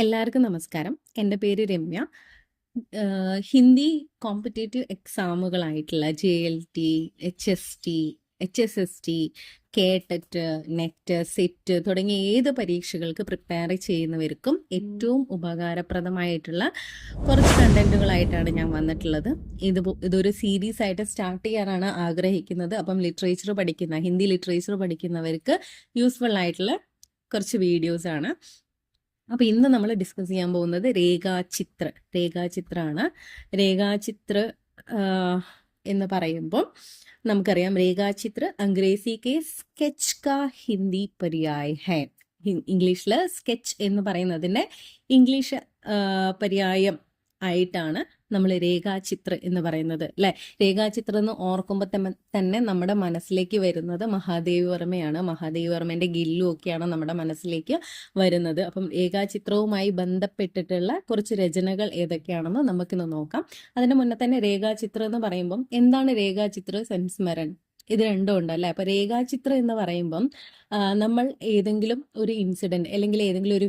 എല്ലാവർക്കും നമസ്കാരം. എന്റെ പേര് Ramya. Hindi competitive എക്സാമുകളായിട്ടുള്ള J L T H S T H S S T കേട്ടറ്റ് net, set തുടങ്ങിയ ഏത് പരീക്ഷകൾക്ക് പ്രിപ്പയർ ചെയ്യുന്നവർക്കും ഏറ്റവും ഉപകാരപ്രദമായിട്ടുള്ള കുറച്ച് കണ്ടന്റുകളായിട്ടാണ് ഞാൻ വന്നിട്ടുള്ളത്. ഇത് ഇതൊരു സീരീസ് ആയിട്ട് സ്റ്റാർട്ട് ചെയ്യാനാണ് ആഗ്രഹിക്കുന്നത്. അപ്പം ലിറ്ററേച്ചർ പഠിക്കുന്ന ഹിന്ദി ലിറ്ററേച്ചർ പഠിക്കുന്നവർക്ക് യൂസ്ഫുൾ ആയിട്ടുള്ള കുറച്ച് വീഡിയോസ് ആണ്. അപ്പൊ ഇന്ന് നമ്മൾ ഡിസ്കസ് ചെയ്യാൻ പോകുന്നത് രേഖാചിത്ര രേഖാചിത്രാണ്. രേഖാചിത്ര എന്ന് പറയുമ്പോൾ നമുക്കറിയാം രേഖാചിത്ര അംഗ്രേസി കെ സ്കെച്ച് കാ ഹിന്ദി പര്യായ് ഹൈ. ഇംഗ്ലീഷിൽ സ്കെച്ച് എന്ന് പറയുന്നതിന്റെ ഇംഗ്ലീഷ് പര്യായം ആയിട്ടാണ് നമ്മൾ രേഖാചിത്ര എന്ന് പറയുന്നത് അല്ലെ രേഖാചിത്ര എന്ന് ഓർക്കുമ്പോ തന്നെ നമ്മുടെ മനസ്സിലേക്ക് വരുന്നത് മഹാദേവി വർമ്മയാണ്. മഹാദേവി വർമ്മന്റെ ഗില്ലു ഒക്കെയാണ് നമ്മുടെ മനസ്സിലേക്ക് വരുന്നത്. അപ്പം രേഖാചിത്രവുമായി ബന്ധപ്പെട്ടിട്ടുള്ള കുറച്ച് രചനകൾ ഏതൊക്കെയാണെന്ന് നമുക്കിന്ന് നോക്കാം. അതിന് മുന്നേ തന്നെ രേഖാചിത്രം എന്ന് പറയുമ്പം എന്താണ് രേഖാചിത്ര, സംസ്മരൺ ഇത് രണ്ടും ഉണ്ട് അല്ലേ? അപ്പൊ രേഖാചിത്രം എന്ന് പറയുമ്പം നമ്മൾ ഏതെങ്കിലും ഒരു ഇൻസിഡന്റ് അല്ലെങ്കിൽ ഏതെങ്കിലും ഒരു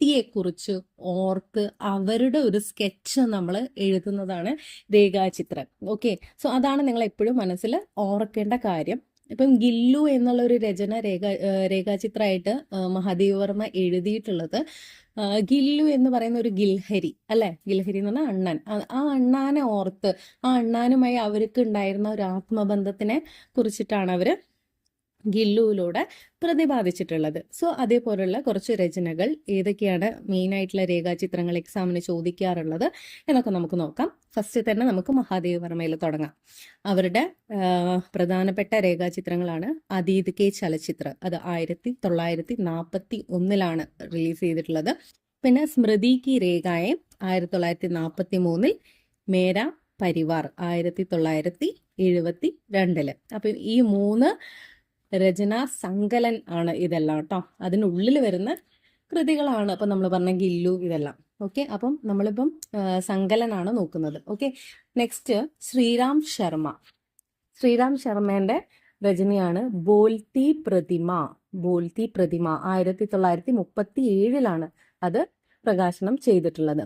വ്യക്തിയെക്കുറിച്ച് ഓർത്ത് അവരുടെ ഒരു സ്കെച്ച് നമ്മൾ എഴുതുന്നതാണ് രേഖാചിത്രം. ഓക്കെ. സോ അതാണ് നിങ്ങൾ എപ്പോഴും മനസ്സിൽ ഓർക്കേണ്ട കാര്യം. ഇപ്പം ഗില്ലു എന്നുള്ള ഒരു രചന രേഖ രേഖാചിത്രമായിട്ട് മഹാദേവ് വർമ്മ എഴുതിയിട്ടുള്ളത് ഗില്ലു എന്ന് പറയുന്ന ഒരു ഗിൽഹരി അല്ലേ? ഗിൽഹരി എന്ന് പറഞ്ഞാൽ അണ്ണൻ. ആ അണ്ണാനെ ഓർത്ത് ആ അണ്ണാനുമായി അവർക്ക് ഉണ്ടായിരുന്ന ഒരു ആത്മബന്ധത്തിനെ കുറിച്ചിട്ടാണ് അവർ ഗില്ലുവിലൂടെ പ്രതിപാദിച്ചിട്ടുള്ളത്. സോ അതേപോലുള്ള കുറച്ച് രചനകൾ ഏതൊക്കെയാണ് മെയിൻ ആയിട്ടുള്ള രേഖാചിത്രങ്ങൾ എക്സാമിന് ചോദിക്കാറുള്ളത് എന്നൊക്കെ നമുക്ക് നോക്കാം. ഫസ്റ്റ് തന്നെ നമുക്ക് മഹാദേവ് വർമ്മയിൽ തുടങ്ങാം. അവരുടെ പ്രധാനപ്പെട്ട രേഖാചിത്രങ്ങളാണ് അതീത് കെ ചലച്ചിത്രം അത് 1941ലാണ് റിലീസ് ചെയ്തിട്ടുള്ളത്. പിന്നെ സ്മൃതി കി രേഖായെ 1943ൽ മേരാ പരിവാർ 1972ൽ. അപ്പൊ ഈ 3 രചനാ സങ്കലൻ ആണ് ഇതെല്ലാം കേട്ടോ അതിനുള്ളിൽ വരുന്ന കൃതികളാണ് അപ്പം നമ്മൾ പറഞ്ഞ ഗില്ലു ഇതെല്ലാം. ഓക്കെ. അപ്പം നമ്മളിപ്പം സങ്കലനാണ് നോക്കുന്നത്. ഓക്കെ. നെക്സ്റ്റ് ശ്രീറാം ശർമ്മ. ശ്രീറാം ശർമ്മേന്റെ രചനയാണ് ബോൽത്തി പ്രതിമ. ബോൽത്തി പ്രതിമ 1937ലാണ് അത് പ്രകാശനം ചെയ്തിട്ടുള്ളത്.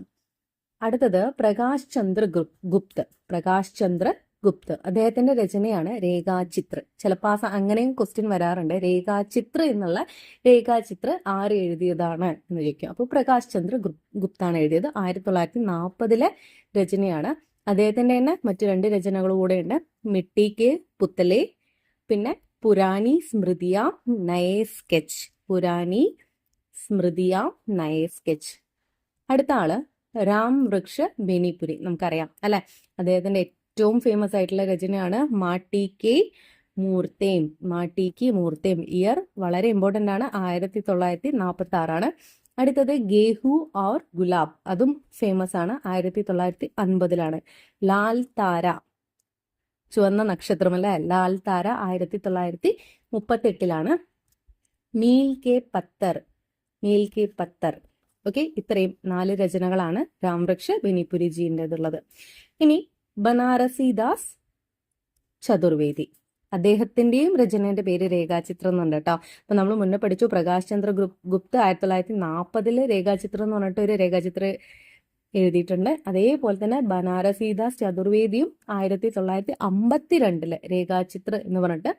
അടുത്തത് പ്രകാശ് ചന്ദ്ര ഗുപ്ത്. പ്രകാശ് ചന്ദ്ര ഗുപ്ത്. അദ്ദേഹത്തിന്റെ രചനയാണ് രേഖാചിത്ര. ചിലപ്പോൾ ആ അങ്ങനെയും ക്വസ്റ്റ്യൻ വരാറുണ്ട്. രേഖാചിത്ര എന്നുള്ള രേഖാചിത്ര ആര് എഴുതിയതാണ് എന്ന് ചോദിക്കും. അപ്പോൾ പ്രകാശ് ചന്ദ്ര ഗുപ്താണ് എഴുതിയത്. 1940ലെ രചനയാണ്. അദ്ദേഹത്തിന്റെ തന്നെ മറ്റു രണ്ട് രചനകൾ കൂടെ മിട്ടി കെ പുത്തലെ പിന്നെ പുരാനി സ്മൃതിയ നയ സ്കെച്ച്. പുരാനി സ്മൃതിയ നയ സ്കെച്ച്. അടുത്ത ആൾ രാം വൃക്ഷ ബെനിപുരി. നമുക്കറിയാം അല്ലെ? അദ്ദേഹത്തിന്റെ ഏറ്റവും ഫേമസ് ആയിട്ടുള്ള രചനയാണ് മാട്ടി കെ മൂർത്തേം. മാട്ടി കി മൂർത്തേം. ഇയർ വളരെ ഇമ്പോർട്ടന്റ് ആണ്. 1946ആണ്. അടുത്തത് ഗേഹു ഓർ ഗുലാബ്. അതും ഫേമസ് ആണ്. 1950ലാണ്. ലാൽ താര. ചുവന്ന നക്ഷത്രം അല്ലേ? ലാൽ താര 1938ലാണ്. Meel K Patthar. Meel K Patthar. Okay. ഇത്രയും നാല് രചനകളാണ് രാംവൃക്ഷ ബെനിപുരി ഇനി ബനാറസിദാസ് ചതുർവേദി. അദ്ദേഹത്തിന്റെയും രചനയുടെ പേര് രേഖാചിത്രം എന്നുണ്ട് കേട്ടോ അപ്പൊ നമ്മൾ മുന്നേ പഠിച്ചു പ്രകാശ് ചന്ദ്ര ഗുപ്ത 1940ൽ രേഖാചിത്രം എന്ന് പറഞ്ഞിട്ട് ഒരു രേഖാചിത്രം എഴുതിയിട്ടുണ്ട്. അതേപോലെ തന്നെ ബനാറസിദാസ് ചതുർവേദിയും 1952ൽ രേഖാചിത്ര എന്ന് പറഞ്ഞിട്ട്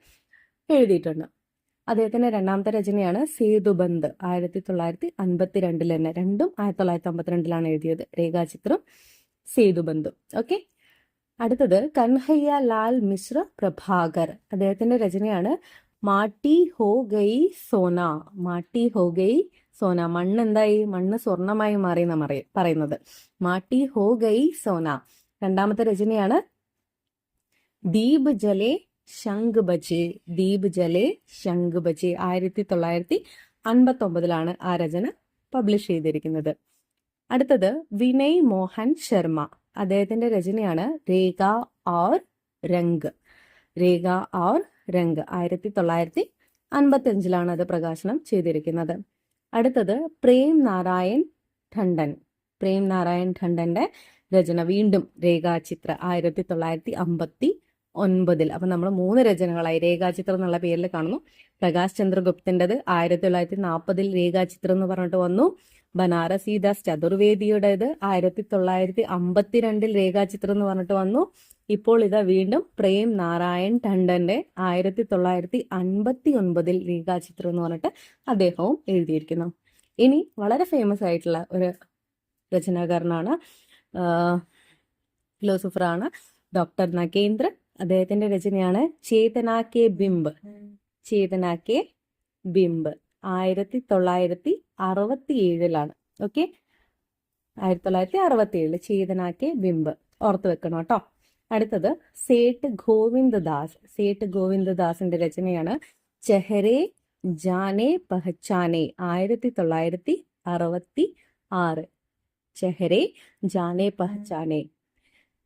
എഴുതിയിട്ടുണ്ട്. അദ്ദേഹത്തിന്റെ രണ്ടാമത്തെ രചനയാണ് സേതുബന്ദ് 1952ൽ തന്നെ. രണ്ടും 1952ലാണ് എഴുതിയത്. രേഖാചിത്രം സേതുബന്ധു ഓക്കെ. അടുത്തത് കൻഹയ്യ ലാൽ മിശ്ര പ്രഭാകർ. അദ്ദേഹത്തിന്റെ രചനയാണ് മാട്ടി ഹോ ഗൈ സോന. മാട്ടി ഹോ ഗൈ സോന. മണ്ണ് എന്തായി? മണ്ണ് സ്വർണമായി മാറി എന്നാ പറയുന്നത്. മാട്ടി ഹോ ഗൈ സോന. രണ്ടാമത്തെ രചനയാണ് ദീപ് ജലെ ശംഖ് ബജെ. ദീപ് ജലെ ശംഖ് ബജെ. 1959ലാണ് ആ രചന പബ്ലിഷ് ചെയ്തിരിക്കുന്നത്. അടുത്തത് വിനയ് മോഹൻ ശർമ്മ. അദ്ദേഹത്തിന്റെ രചനയാണ് രേഖ ഓർ രംഗ്. രേഖ ഓർ രംഗ്. 1955ലാണ് അത് പ്രകാശനം ചെയ്തിരിക്കുന്നത്. അടുത്തത് പ്രേം നാരായൺ ഠണ്ടൻ പ്രേം നാരായൺ ഠണ്ടന്റെ രചന വീണ്ടും രേഖാചിത്ര 1956 ഒൻപതിൽ. അപ്പം നമ്മൾ മൂന്ന് രചനകളായി. രേഖാചിത്രം എന്നുള്ള പേരിൽ കാണുന്നു. പ്രകാശ് ചന്ദ്രഗുപ്തന്റെത് ആയിരത്തി തൊള്ളായിരത്തി നാൽപ്പതിൽ രേഖാചിത്രം എന്ന് പറഞ്ഞിട്ട് വന്നു. ബനാറസീദാസ് ചതുർവേദിയുടേത് ആയിരത്തി തൊള്ളായിരത്തി അമ്പത്തിരണ്ടിൽ രേഖാചിത്രം എന്ന് പറഞ്ഞിട്ട് വന്നു. ഇപ്പോൾ ഇതാ വീണ്ടും പ്രേം നാരായൺ ടണ്ടന്റെ ആയിരത്തി തൊള്ളായിരത്തി അൻപത്തി ഒൻപതിൽ രേഖാചിത്രം എന്ന് പറഞ്ഞിട്ട് അദ്ദേഹവും എഴുതിയിരിക്കുന്നു. ഇനി വളരെ ഫേമസ് ആയിട്ടുള്ള ഒരു രചനാകാരനാണ് ഫിലോസഫറാണ് ഡോക്ടർ നഗേന്ദ്ര അദ്ദേഹത്തിന്റെ രചനയാണ് ചേതന കെ ബിംബ്. ചേതന കെ ബിംബ്. ആയിരത്തി തൊള്ളായിരത്തി അറുപത്തി ഏഴിലാണ് ഓക്കെ? ആയിരത്തി തൊള്ളായിരത്തി അറുപത്തി ഏഴിൽ ചേതന കെ ബിംബ്. ഓർത്ത് വെക്കണം കേട്ടോ. അടുത്തത് സേട്ട് ഗോവിന്ദദാസ്. സേട്ട് ഗോവിന്ദദാസിന്റെ രചനയാണ് ചെഹരെ ജാനെ പഹച്ചാനെ. ആയിരത്തി തൊള്ളായിരത്തി അറുപത്തി ആറ് ചെഹരെ ജാനെ പഹച്ചാനെ.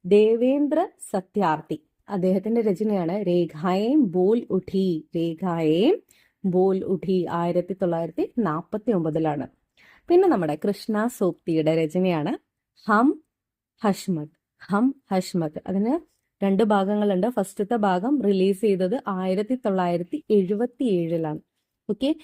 ദേവേന്ദ്ര സത്യാർത്ഥി. അദ്ദേഹത്തിന്റെ രചനയാണ് രേഖായേം ബോൽ ഉഠി. രേഖായേം ബോൽ ഉഠി ആയിരത്തി തൊള്ളായിരത്തി നാൽപ്പത്തി ഒമ്പതിലാണ് പിന്നെ നമ്മുടെ കൃഷ്ണ സോപ്തിയുടെ രചനയാണ് ഹം ഹഷ്മത്. ഹം ഹഷ്മത്. അതിന് രണ്ട് ഭാഗങ്ങളുണ്ട്. ഫസ്റ്റത്തെ ഭാഗം റിലീസ് ചെയ്തത് ആയിരത്തി തൊള്ളായിരത്തി എഴുപത്തി ഏഴിലാണ് ഓക്കെ?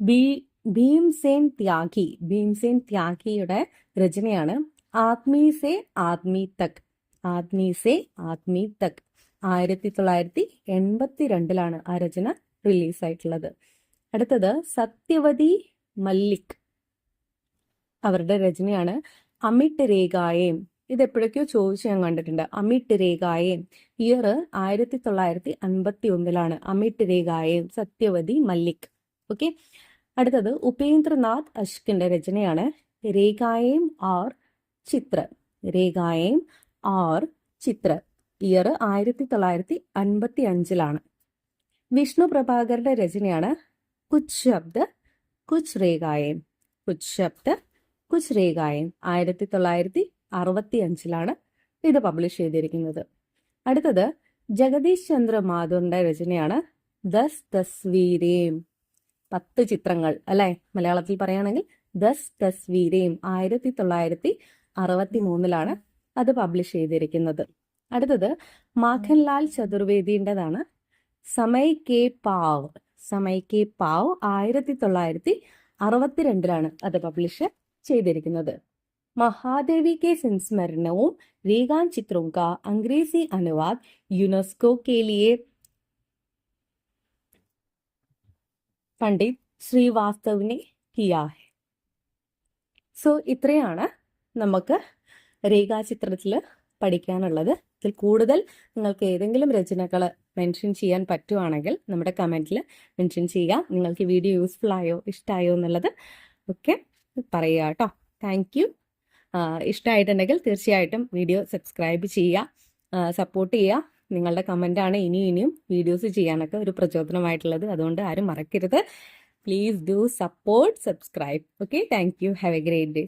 ബി ഭീംസേൻ ത്യാഗി. ഭീംസേൻ ത്യാഗിയുടെ രചനയാണ് ആത്മീ സേ ആത്മീ തക് ആത്മീ സേ ആത്മീ തക് ആയിരത്തി തൊള്ളായിരത്തി എൺപത്തി രണ്ടിലാണ് ആ രചന റിലീസായിട്ടുള്ളത്. അടുത്തത് സത്യവതി മല്ലിക് അവരുടെ രചനയാണ് അമിട്ട് രേഖായേം. ഇത് എപ്പോഴൊക്കെയോ ചോദിച്ചു ഞാൻ കണ്ടിട്ടുണ്ട്. അമിട്ട് രേഖായേം. ഇയർ ആയിരത്തി തൊള്ളായിരത്തി അൻപത്തി ഒന്നിലാണ് അമിട്ട് രേഖായേം സത്യവതി മല്ലിക്. ഓക്കെ. അടുത്തത് ഉപേന്ദ്രനാഥ് അഷ്കിന്റെ രചനയാണ് രേഖായേം ആർ ചിത്ര. രേഖായേം ആർ ചിത്ര. ഇയർ ആയിരത്തി തൊള്ളായിരത്തി അൻപത്തി അഞ്ചിലാണ് വിഷ്ണു പ്രഭാകരുടെ രചനയാണ് കുച്ച് ശബ്ദ കുച്ച് രേഖായൻ. കുച്ച് ശബ്ദ കുച്ച് രേഖായൻ ആയിരത്തി തൊള്ളായിരത്തി അറുപത്തി അഞ്ചിലാണ് ഇത് പബ്ലിഷ് ചെയ്തിരിക്കുന്നത്. അടുത്തത് ജഗദീഷ് ചന്ദ്ര മാധുറിന്റെ രചനയാണ് ദസ് തസ്വീരേം. പത്ത് ചിത്രങ്ങൾ അല്ലെ? മലയാളത്തിൽ പറയുകയാണെങ്കിൽ ദസ് തസ്വീരേം ആയിരത്തി തൊള്ളായിരത്തി അറുപത്തി മൂന്നിലാണ് അത് പബ്ലിഷ് ചെയ്തിരിക്കുന്നത്. അടുത്തത് മാഖൻലാൽ ചതുർവേദിന്റെതാണ്. സമയ് കെ പാവ് സമയ് കെ പാവ് ആയിരത്തി തൊള്ളായിരത്തി അറുപത്തിരണ്ടിലാണ് അത് പബ്ലിഷ് ചെയ്തിരിക്കുന്നത്. മഹാദേവി കെ സംസ്മരണവും രീകാൻ ചിത്രവും കാ അംഗ്രേസി അനുവാദ് യുനെസ്കോ കെ ലിയെ പണ്ഡിറ്റ് ശ്രീവാസ്തവിനെ കിയാ സോ ഇത്രയാണ് നമുക്ക് രേഖാചിത്രത്തിൽ പഠിക്കാനുള്ളത്. ഇതിൽ കൂടുതൽ നിങ്ങൾക്ക് ഏതെങ്കിലും രചനകൾ മെൻഷൻ ചെയ്യാൻ പറ്റുവാണെങ്കിൽ നമ്മുടെ കമന്റിൽ മെൻഷൻ ചെയ്യുക നിങ്ങൾക്ക് വീഡിയോ യൂസ്ഫുൾ ആയോ ഇഷ്ടമായോ എന്നുള്ളത് ഒക്കെ പറയുക കേട്ടോ. താങ്ക് യു ഇഷ്ടമായിട്ടുണ്ടെങ്കിൽ തീർച്ചയായിട്ടും വീഡിയോ സബ്സ്ക്രൈബ് ചെയ്യുക. സപ്പോർട്ട് ചെയ്യുക. നിങ്ങളുടെ കമന്റാണ് ഇനിയും ഇനിയും വീഡിയോസ് ചെയ്യാനൊക്കെ ഒരു പ്രചോദനമായിട്ടുള്ളത്. അതുകൊണ്ട് ആരും മറക്കരുത്. Please do support subscribe okay thank you have a great day